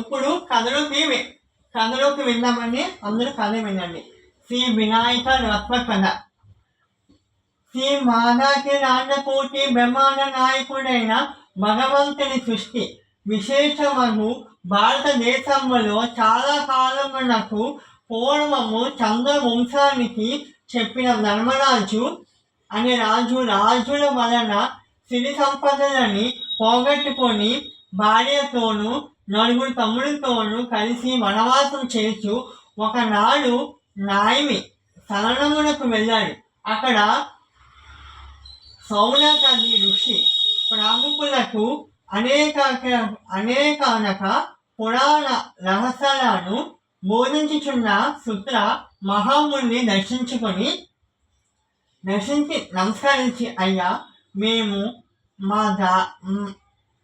ఇప్పుడు కథలోకి వె- కథలోకి వెళ్దామని అందరూ కథ వినండి. శ్రీ వినాయక రత్న కథ శ్రీ మాదాకి రాజకోటి బ్రహ్మాండ నాయకుడైన భగవంతుని సృష్టి. విశేషమను భారతదేశంలో చాలా కాలమునకు పూర్వము చంద్రవంశానికి చెప్పిన ధర్మరాజు అనే రాజు రాజుల వలన సిరి సంపదలని పోగొట్టుకొని భార్యతోనూ నలుగురు తమ్ముడితోనూ కలిసి వనవాసం చేస్తూ ఒకనాడు నాయమి శరణమునకు వెళ్ళాడు. అక్కడ సౌనకది ఋషి ప్రముఖులకు అనేక అనేకానక పురాణ రహస్యాలను బోధించుచున్న సుత్ర మహాముని దర్శించుకొని దర్శించి నమస్కరించి అయ్యా మేము మా దా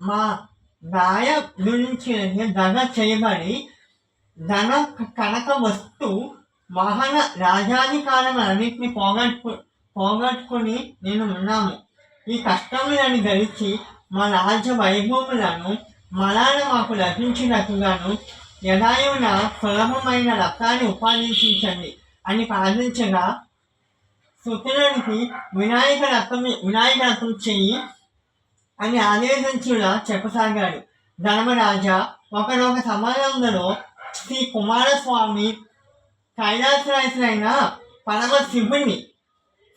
మా దాయ గురించి ధన చేయబడి ధన కనక వస్తు వాహన రాజాధికారములన్నింటినీ పోగొట్టు పోగొట్టుకుని నేను ఉన్నాము. ఈ కష్టములను గడిచి మా రాజ్య వైభవములను మలాన మాకు లభించినట్టుగాను యథాయున సులభమైన రక్తాన్ని ఉపాదించండి అని ప్రార్థించగా సుతులనికి వినాయక రక్తం వినాయక రక్తం చెయ్యి అని ఆదేశించులా చెప్పసాగాడు. ధర్మరాజా ఒకనొక సమాజంలో శ్రీ కుమారస్వామి కైలాసరాశులైన పరమ శివుని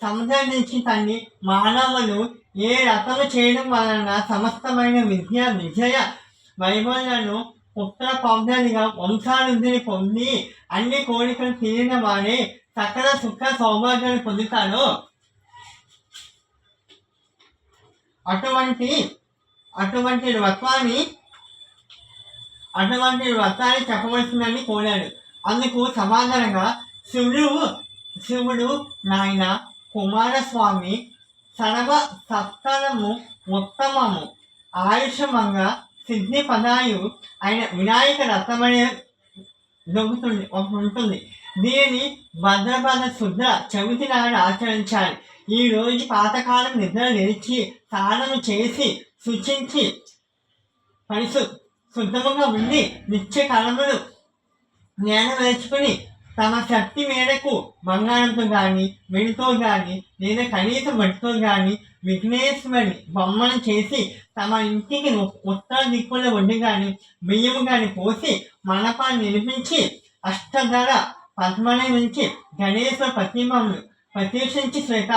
సందర్శించి తన్ని మానవులు ఏ రకము చేయడం వలన సమస్తమైన విద్య విజయ వైభవాలను పుత్ర పౌద్యాలుగా వంశానుద్ధిని పొంది అన్ని కోరికలు తీరిన వారే సకల సుఖ సౌభాగ్యాలు పొందుతారో. అటువంటి అటువంటి వత్వాన్ని అటువంటి వ్రతాన్ని చెప్పవలసిందని కోరాడు. అందుకు సమాధానంగా శివుడు శివుడు నాయన కుమారస్వామి సర్వ సత్తరము ఉత్తమము. ఆయుషమంగా సిద్ధి పదాయు ఆయన వినాయక రథమనే దొరుకుతుంది ఉంటుంది. దీనిని భద్రపద శుద్ధ చవితి నాడు ఆచరించాలి. ఈ రోజు పాతకాలం నిద్ర లేచి స్నానము చేసి శుచించి పరిశు శుద్ధముగా ఉండి నిత్య కలములు జ్ఞానం వేసుకుని తమ శక్తి మేరకు బంగారంతో కానీ వెడితో కానీ లేదా కనీసం మట్టితో కానీ విఘ్నేశ్వరి బొమ్మను చేసి తమ ఇంటికి ఉత్తర దిక్కుల వండి కానీ బియ్యము కానీ పోసి మనపాన్ని నిలిపించి అష్టధర పద్మని నుంచి గణేశ్వర ప్రతిమను ప్రతిష్ఠించి శ్వేత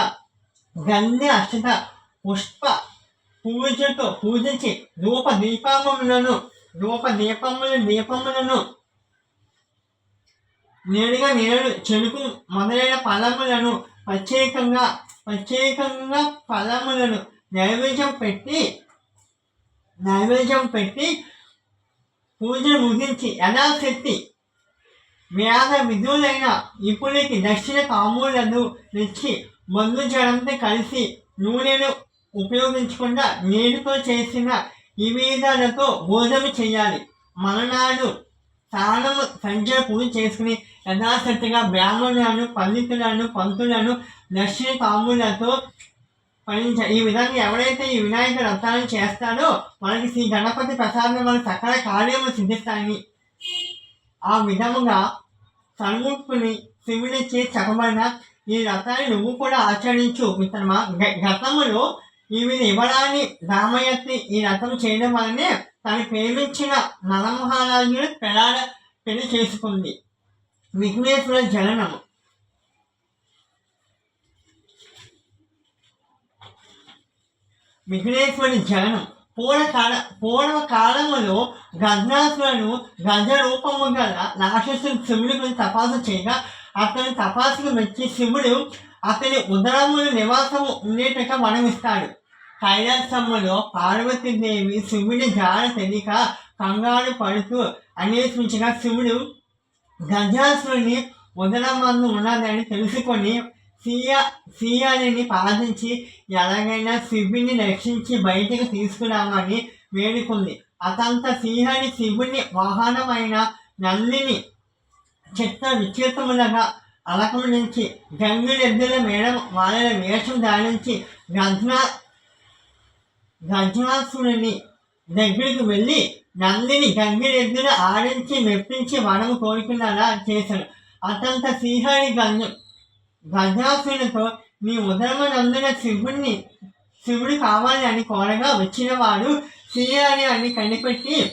గంధి అక్షత పుష్ప పూజతో పూజించి రూప దీపములను రూప దీపములు దీపములను నేరుగా నేడు చెరుకు మొదలైన ఫలములను ప్రత్యేకంగా ప్రత్యేకంగా ఫలములను నైవేద్యం పెట్టి నైవేద్యం పెట్టి పూజ ముగించి యథాశక్తి వ్యాధ విధులైన ఇప్పుడికి దక్షిణ కాములను తెచ్చి మందు జడంతో కలిసి నూనెను ఉపయోగించకుండా నీటితో చేసిన ఈ విధాలతో భోజనం చేయాలి. మలనాడు స్నానము సంజయ పూజ చేసుకుని యథాశక్తిగా బ్రాహ్మణులను పండితులను పంతులను దక్షిణ పాములతో పఠించాలి ఈ విధంగా ఎవరైతే ఈ వినాయక రథాలను చేస్తారో వాళ్ళకి శ్రీ గణపతి ప్రసాదం వల్ల సకల కార్యములు సిద్ధిస్తాయని ఆ విధముగా సన్ముఖుని శివుడికి చెప్పబడిన ఈ రథాన్ని నువ్వు కూడా ఆచరించు మిత్రమా గతంలో గతములో ఇవ్వడాన్ని రామయ్యని ఈ రథం చేయడం వల్లనే తను ప్రేమించిన నలమహారాజును పెళ్ళాడ పెళ్ళి చేసుకుంది. విఘ్నేశ్వర జననము. విఘ్నేశ్వరి జననం. పూర్వకాల పూర్వకాలములో గజాసులను గజ రూపము గల రాక్షసుడు శివుడికి తపాసు చేయగా అతని తపాసును మెచ్చి శివుడు అతని ఉదరములు నివాసము ఉండేటట్టు మనమిస్తాడు కైలాసములో పార్వతీదేవి శివుడి జాడ తెలియక కంగారు పడుతూ అన్వేషించగా శివుడు గజాసుని ఉదరమందు ఉన్నదని తెలుసుకొని సీయ సీయాని పాలించి ఎలాగైనా శివుడిని రక్షించి బయటకు తీసుకురామని వేడుకుంది. అతంత సీయాని శివుని వాహనమైన నందిని చిత్త విచిత్రములుగా అలకము నుంచి గంగిరెద్దుల మేడం వాళ్ళ వేషం ధారించి గజ్న గజ్నాసురుని దగ్గరికి వెళ్ళి నందిని గంగిరెద్దుల ఆడించి మెప్పించి వనము కోరుకునేలా చేశాడు. అతంత శ్రీహరి గంజ గజాసునితో ఉదరమ ఉదరమనందున శివుణ్ణి శివుడు కావాలి అని కోరగా వచ్చినవాడు శ్రీహరి అని కనిపెట్టి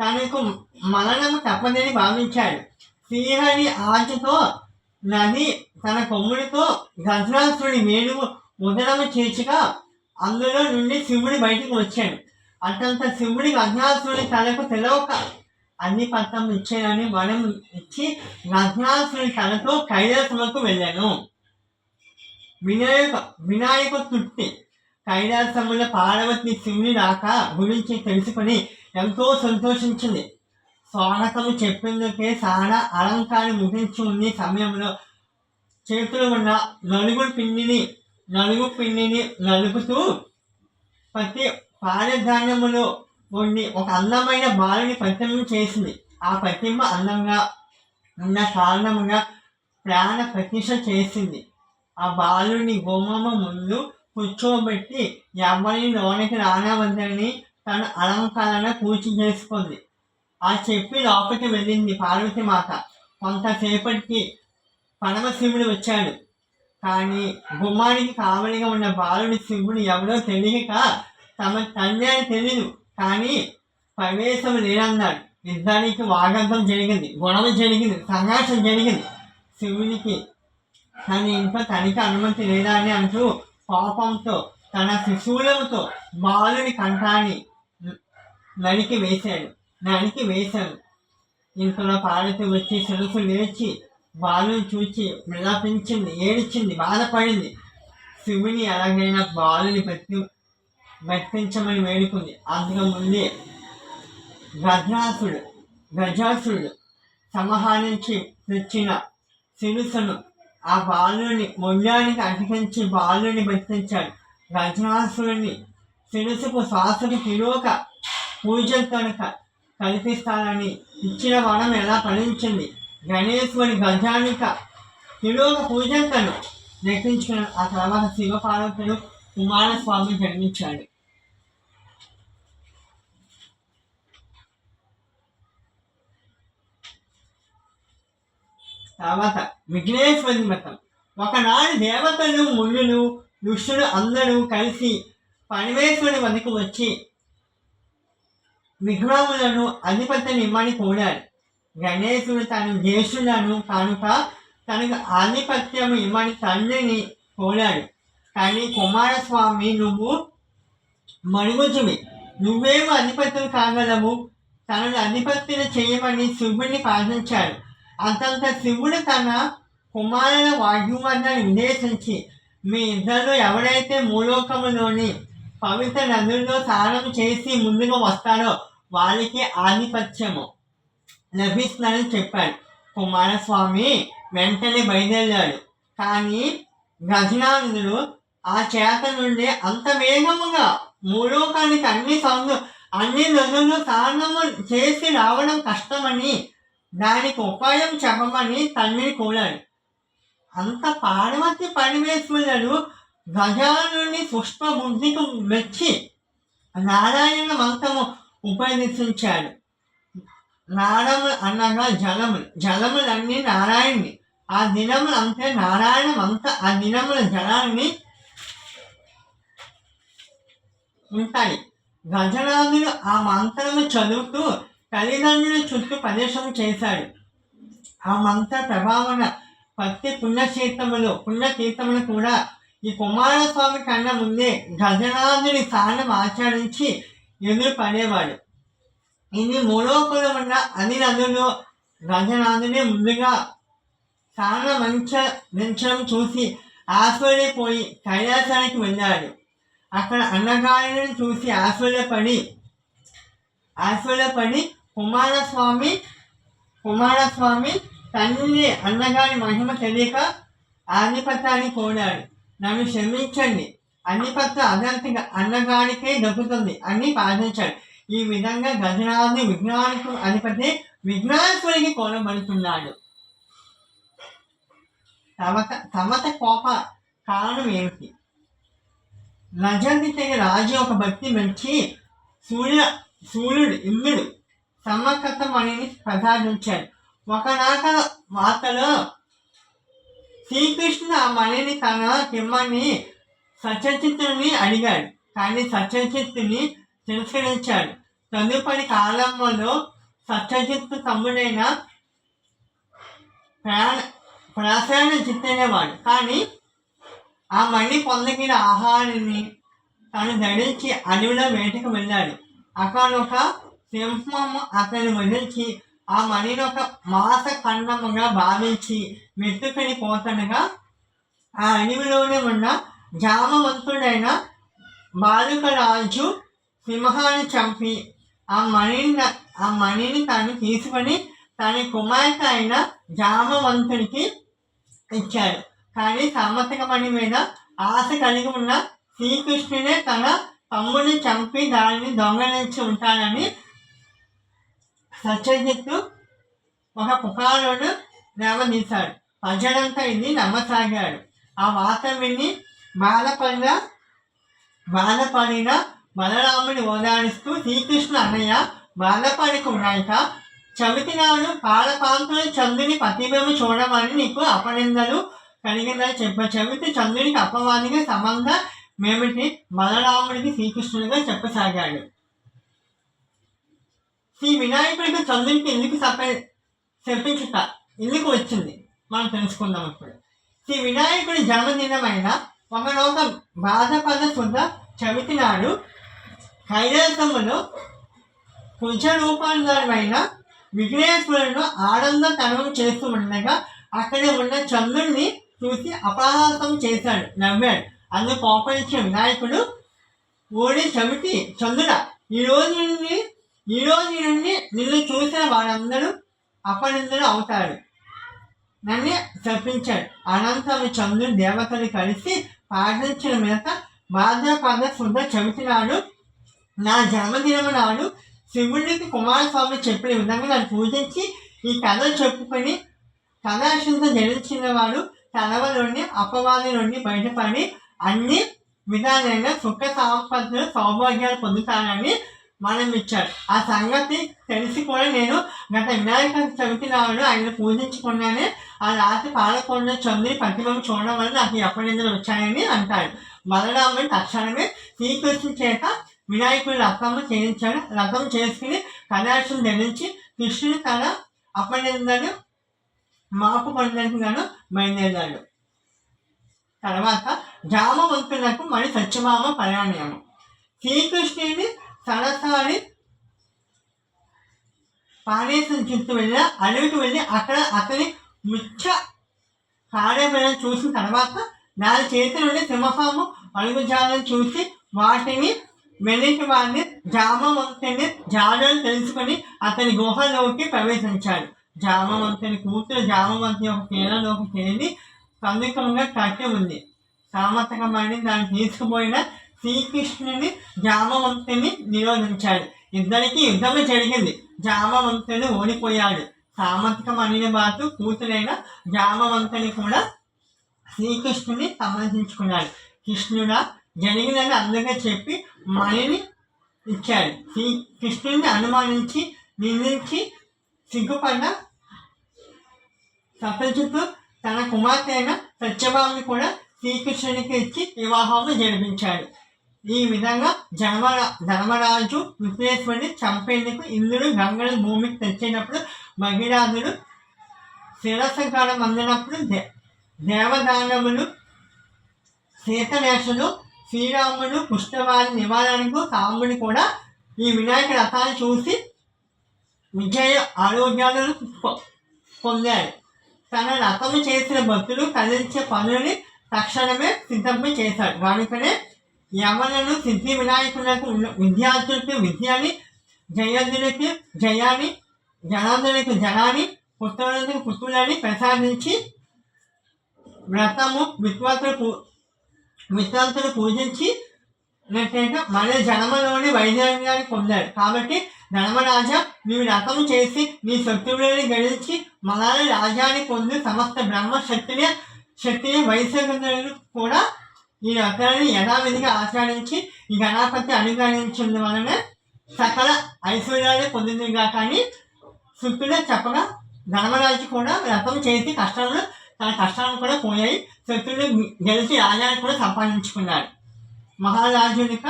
తనకు మరణము తప్పదని భావించాడు. శ్రీహరి ఆశతో నది తన కొమ్ముడితో గజరాసుని వేణువు ఉదరం చేర్చగా అందులో నుండి శివుడి బయటకు వచ్చాడు. అటంత శివుడి గజరాసుని తలకు తెలవక అన్ని పత్రం ఇచ్చానని వరం ఇచ్చి గజరాసుని తలతో కైలాసములకు వెళ్ళాను. వినాయక వినాయక తుట్టి కైలాసముల పార్వతి శివుని రాక గురించి తెలుసుకొని ఎంతో సంతోషించింది. స్వాగతము చెప్పేందుకే చాలా అలంకారం ముగించి ఉంది సమయంలో చేతులు ఉన్న నలుగు పిండిని నలుగు పిండిని నలుపుతూ ప్రతి పాలధాన్యములో ఉండి ఒక అందమైన బాలుని ప్రతిమ చేసింది. ఆ ప్రతిమ అందంగా ఉన్న కారణముగా ప్రాణ ప్రతిష్ట చేసింది. ఆ బాలుని గోమమ్మ ముందు కూర్చోబెట్టి ఎవరిని లోనికి రానవద్దని తన అలంకారాన్ని పూర్తి చేసుకుంది ఆ చెప్పి లోపలికి వెళ్ళింది పార్వతి మాత. కొంతసేపటికి పరమశివుడు వచ్చాడు. కానీ గుమ్మానికి కావలిగా ఉన్న బాలుడి శివుడు ఎవరో తెలియక తమ తండ్రి అని తెలియదు కానీ ప్రవేశం లేనన్నాడు యుద్ధానికి వాగంతం జరిగింది గొడవ జరిగింది సంఘర్షం జరిగింది. శివునికి తన ఇంట్లో తనకి అనుమతి లేదా అని అంటూ కోపంతో తన శిశువులతో బాలుని కంఠాన్ని నరికి వేశాడు. నరికి వేశాడు ఇంతలో పార్వతి వచ్చి శిరసు లేచి బాలుని చూచి విలాపించింది ఏడిచింది బాధపడింది. శివుని ఎలాగైనా బాలుని బతి బతికించమని వేడుకుంది. అందుకు ముందే గజాసుడు గజాసుడు సంహరించి తెచ్చిన శిరుసను ఆ బాలుని మొండానికి అటకించి బాలుని బతికించాడు. గజాసురుని సిరుసుకు శ్వాసకు తిరోక పూజలు కనుక కల్పిస్తానని ఇచ్చిన వరం ఎలా ఫలించింది? గణేశ్వరి గజానిక తిరోగ పూజంతను దక్కించుకున్న ఆ తర్వాత శివపార్వతులు కుమారస్వామి జన్మించాడు. తర్వాత విఘ్నేశ్వరి మతం. ఒకనాడు దేవతలు ముళ్ళులు ఋషులు అందరూ కలిసి పరమేశ్వరి వద్దకు వచ్చి విగ్రహములను అధిపతిని ఇమ్మని కోరాడు గణేశుడు తన జ్యేష్ఠులను కనుక తనకు ఆధిపత్యం ఇమ్మని తండ్రిని కోరాడు. కానీ కుమారస్వామి నువ్వు మరుగుజువి. నువ్వేమో అధిపత్యం కాగలవు? తనను అధిపత్యం చేయమని శివుడిని ప్రార్థించాడు. అంతంత శివుడు తన కుమారుల వాగ్యువర్ధాన్ని ఉద్దేశించి మీ ఇద్దరు ఎవరైతే మూలోకములోని పవిత్ర నదుల్లో స్నానం చేసి ముందుగా వస్తారో వాళ్ళకి ఆధిపత్యము. లభిస్తుందని చెప్పాడు. కుమారస్వామి వెంటనే బయలుదేరాడు. కానీ గజనానందుడు ఆ చేత నుండి అంత వేగముగా మూలోకానికి అన్ని సందు అన్ని నదులు స్నానము చేసి రావడం కష్టమని దానికి ఉపాయం చెప్పమని తండ్రిని కోరాడు. అంత పార్వతి పరమేశ్వరుడు గజానుని పుష్ప బుద్ధికి మెచ్చి నారాయణ మంత్రము ఉపయోగించాడు. నారము అనగా జలములు జలములన్నీ నారాయణి ఆ దినములు అంతే నారాయణ మంత ఆ దినముల జలాన్ని ఉంటాయి. గజరాజులు ఆ మంత్రము చదువుతూ తల్లిదండ్రుల చుట్టూ ప్రదేశం చేశాడు. ఆ మంత్ర ప్రభావన ప్రతి పుణ్యక్షేత్రములు పుణ్యతీర్థములు కూడా ఈ కుమారస్వామి కన్నా ముందే గజరాజుని స్థానం ఆచరించి ఎదురు పడేవాడు ఇది మూలోకులం ఉన్న అన్ని నదులు గజనాథుని ముందుగా స్థానం మంచం చూసి ఆశ్చర్యపోయి కైలాసానికి వెళ్ళాడు. అక్కడ అన్నగారిని చూసి ఆశ్చర్యపడి ఆశ్చర్యపడి కుమారస్వామి కుమారస్వామి తండ్రి అన్నగారి మహిమ తెలియక ఆధిపత్యాన్ని కోరాడు. నన్ను క్షమించండి. అన్ని అన్నిపత్ర అదంతగా అన్నగానికే దక్కుతుంది అని ప్రార్థించాడు. ఈ విధంగా గజనాథి విజ్ఞానకు అధిపతి విఘ్నేశ్వరికి కోరబడుతున్నాడు తమత తమత కోప కారణం ఏమిటి? రజంతి తెగ రాజు ఒక భక్తి మెచ్చి సూర్య సూర్యుడు ఇంద్రుడు సమకత్వం అనేది ప్రసాదించాడు. ఒకనాట వార్తలో శ్రీకృష్ణుడు ఆ మణిని తన తిమ్మని సత్యచిత్తుని అడిగాడు. కానీ సత్యచిత్తుని తిరస్కరించాడు. తదుపరి కాలంలో సత్యజిత్తు తమ్ముడైన ప్రాణ ప్రాసాన చిత్తనేవాడు కానీ ఆ మణి పొందగిన ఆహారాన్ని తను ధరించి అడవిలో వేటకు వెళ్ళాడు. అక్కడ ఒక సింహం అతని వదిలించి ఆ మణిని ఒక మాస ఖండముగా భావించి మెత్తుకని పోతుండగా ఆ అడవిలోనే ఉన్న జామవంతుడైన బాలుకరాజు సింహాన్ని చంపి ఆ మణిని ఆ మణిని తాను తీసుకొని తన కుమార్తె అయిన జామవంతుడికి ఇచ్చాడు. కానీ సామర్థక మణి మీద ఆశ కలిగి ఉన్న శ్రీకృష్ణుడే తన తమ్ముడిని చంపి దానిని దొంగలించి ఉంటాడని సత్యజిత్తు ఒక పుకారుడు లేవదీశాడు. ప్రజలంతా ఇది నమ్మసాగాడు ఆ వార్త విని మాలపడిన మాలపడిన బలరాముని ఓదాడుస్తూ శ్రీకృష్ణ అన్నయ్య బాధపడకున్నాక చవితి నాడు పాలపాంతుల చంద్రుని ప్రతిభను చూడమని నీకు అపనిందలు కలిగిందని చెప్ప చవితి చంద్రునికి అపవాదిగా సంబంధం మేమిటి బలరాముడికి శ్రీకృష్ణుడిగా చెప్పసాగాడు. శ్రీ వినాయకుడికి చంద్రునికి ఎందుకు సప చెప్పించుట ఎందుకు వచ్చింది? మనం తెలుసుకుందాం ఇప్పుడు. శ్రీ వినాయకుడి జన్మదినమైన ఒకనొక బాధపడకుండా శుద్ధ చవితి నాడు కుజ రూపాంతరమైన విఘ్నేశ్వరుడు ఆనంద తనం చేస్తూ ఉండగా అక్కడ ఉన్న చంద్రుడిని చూసి అపహాసం చేశాడు నవ్వాడు అందుకు కోపరించిన వినాయకుడు ఓడి చవిటి చంద్రుడ ఈ నుండి ఈ నుండి నిన్ను చూసిన వారందరూ అపనిందులు అవుతారు. నన్ను శపించాడు. అనంతరం చంద్రుడు దేవతలు కలిసి ప్రార్థించిన మీద భాద్రపద శుద్ధ చెబుతున్నాడు నా జన్మదినం నాడు శివుడికి కుమారస్వామి చెప్పిన విధంగా నన్ను పూజించి ఈ కథ చెప్పుకొని కథాశుద్ధ జరించిన వాడు తనవలోని అపవాది నుండి బయటపడి అన్ని విధాలైన సుఖ సంపదలు సౌభాగ్యాలు పొందుతానని మనం ఇచ్చాడు ఆ సంగతి తెలిసి కూడా నేను గత వినాయక చవితి నాడు ఆయన పూజించుకున్నానే ఆ రాత్రి పాలకొండ చంద్రుని ప్రతిభను చూడడం వల్ల నాకు ఎప్పటిందులు వచ్చాయని అంటాడు. బలరాముడు తక్షణమే శ్రీకృష్ణుడి చేత వినాయకుడి రథము చేయించాడు. రథం చేసుకుని కళాశం ధరించి కృష్ణుడి తన అప్పటిందలు మాపు పొందడానికి బయలుదేరాడు. తర్వాత జామ వంతులకు మరి సత్యమామ ప్రయాణము. శ్రీకృష్ణుని సరసారి పానేసం చుట్టూ వెళ్ళి అడవికి వెళ్ళి అక్కడ అతని ముచ్చ కార్యబలం చూసిన తర్వాత దాని చేతి నుండి సింహపాము అడుగుజాలను చూసి వాటిని వెనక్కి వారిని జామవంతుని జాడలు తెలుసుకొని అతని గుహలోకి ప్రవేశించాడు. జామవంతుని కూతురు జామవంతి యొక్క కీలలోకి చేరి సంయుక్తంగా కట్టి ఉంది. సామర్థకమని దాన్ని తీసుకుపోయిన శ్రీకృష్ణుని జామవంతుని నిరోధించాడు. ఇద్దరికి యుద్ధమే జరిగింది. జామవంతుడు ఓడిపోయాడు. సామర్థకమణిని బాటు కూతురైన జామవంతుని కూడా శ్రీకృష్ణుని సమర్థించుకున్నాడు కృష్ణుడా జరిగినది అందరికీ చెప్పి మణిని ఇచ్చాడు. శ్రీకృష్ణుని అనుమానించి నిందించి సిగ్గుపడ్డ సప్రజిత్తు తన కుమార్తె అయిన సత్యభామని కూడా శ్రీకృష్ణునికి ఇచ్చి వివాహం జరిపించాడు. ఈ విధంగా జన్మర ధర్మరాజు విశ్వేశ్వరుని చంపేందుకు ఇంద్రుడు గంగను భూమికి తెచ్చినప్పుడు భగీరాజుడు శిరసకాలం అందినప్పుడు దే దేవదానవులు సీతనేషులు శ్రీరాముడు పుష్పవారి నివారణకు రాముడు కూడా ఈ వినాయక రథాన్ని చూసి విజయ ఆరోగ్యాలను పొందాడు. తన రథము చేసిన భక్తులు కదిలించే పనులని తక్షణమే సిద్ధమే చేశాడు. కనుకనే యమలను సిద్ధి వినాయకులకు ఉన్న విద్యార్థులకు విద్యని జయంతునికి జయాన్ని జనాధులకు జనాన్ని పుత్రులకు పుత్రులని ప్రసాదించి వ్రతము విశ్వాసులు పూ విశ్వాసులు పూజించి మన జన్మలోని వైద్యాన్ని పొందాడు కాబట్టి ధర్మరాజా నీవు రథం చేసి నీ శత్రువులని గెలిచి మనల్ని రాజాన్ని పొంది సమస్త బ్రహ్మ శక్తిని శక్తిని వైశ్యులు కూడా ఈ రథాన్ని యథావిధిగా ఆచరించి ఈ గణాపతి అనుగ్రహించిన వలన సకల ఐశ్వర్యాలు పొందిందిగా కానీ సుట్టులో చెప్పగా ధర్మరాజు కూడా వ్రతం చేసి కష్టాలను తన కష్టాలను కూడా పోయాయి. శత్రులు గెలిచి రాజాన్ని కూడా సంపాదించుకున్నాడు మహారాజునిక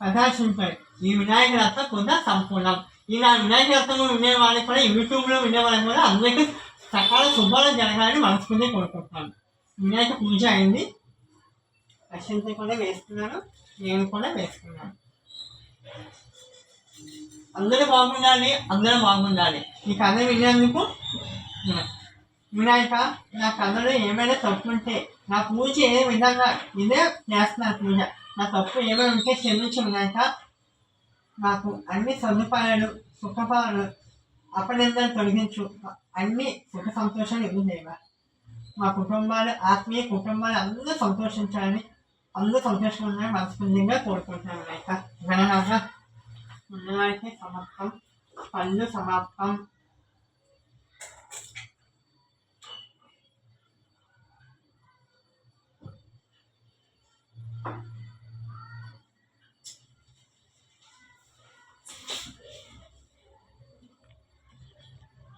ప్రదర్శించాడు ఈ వినాయక రత్నం కూడా సంపూర్ణం. ఇలా వినాయక రథంలో వినే వాళ్ళకి కూడా యూట్యూబ్లో వినే వాళ్ళకి కూడా అందరికీ సకాల శుభాలు జరగాలని మనసుకునే కోరుకుంటున్నాను. వినాయక పూజ అయింది. అక్షంత కూడా వేసుకున్నాను నేను కూడా వేసుకున్నాను. అందరూ బాగుండాలి అందరూ బాగుండాలి. ఈ కథ విన్నందుకు వినాయక నా కథలో ఏమైనా తప్పు ఉంటే నా పూజ ఏ విధంగా ఇదే చేస్తున్నారు పూజ. నా తప్పు ఏమైనా ఉంటే క్షమించు వినాయక. నాకు అన్ని సదుపాయాలు సుఖపాలు అపనిందలు తొలగించు. అన్ని సుఖ సంతోషాలు ఇవ్వలేవా మా కుటుంబాలు ఆత్మీయ కుటుంబాలు అందరూ సంతోషించాలని అందరూ సంతోషంగా ఉండాలని మనస్ఫూర్తిగా కోరుకుంటున్నాను వినాయక గణనాథ ఉన్నవారికి సమాప్తం. పళ్ళు సమాప్తం.